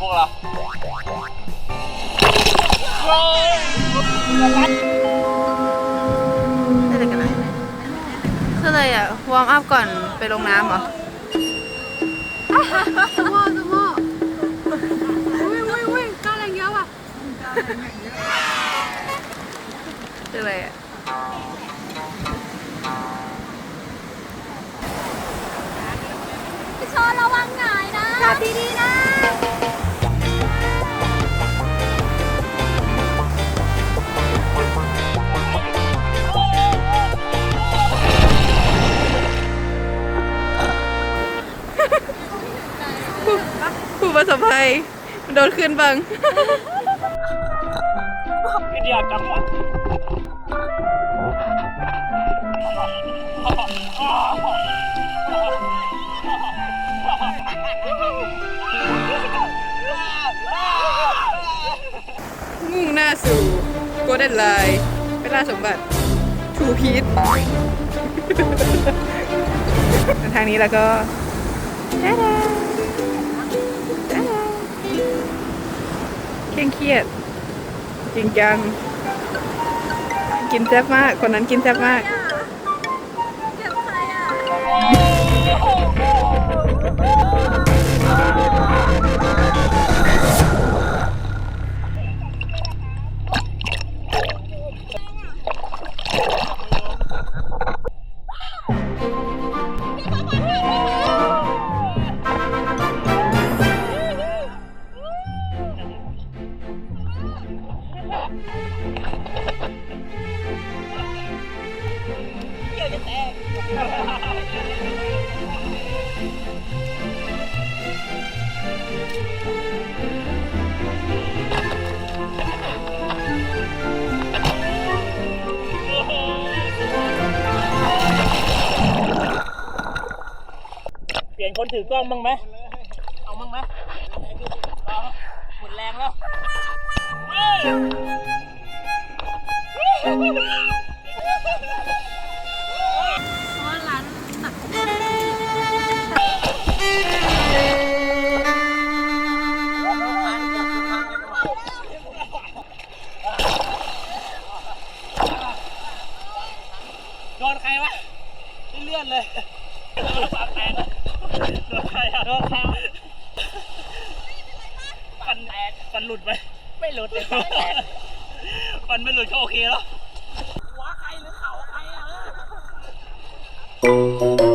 พวกเราได้แต่กันไหนคืออะไรอะ วอร์มอัพก่อนไปลงน้ำเหรอสมอสมอวิ่งวิ่งวิ่งก้าวแรงเยอะว่ะคืออะไรอะพี่ชอนระวังหงายนะจับดีๆ นะผู้ประสบภัยโดนขึ้นบังพี่เดียวจังหวะมุ่งหน้าสู่โกลเด้นไลน์ไปล่าสมบัติทูพีททางนี้แล้วก็ด ร่งเครียด จริงจัง กินแซ่บมาก คนนั้นกินแซ่บมาก เปลี่ยนคนถือกล้องบ้างไหม เอาบ้างไหมหมดแรงแล้ว โดนใครวะเลื่อนเลยปากแตกเลยโดนใครอะโดนใครวะฟันแตกฟันหลุดไปไม่หลุดเลยฟันแตก ฟันไม่หลุดก็โอเคแล้ว หั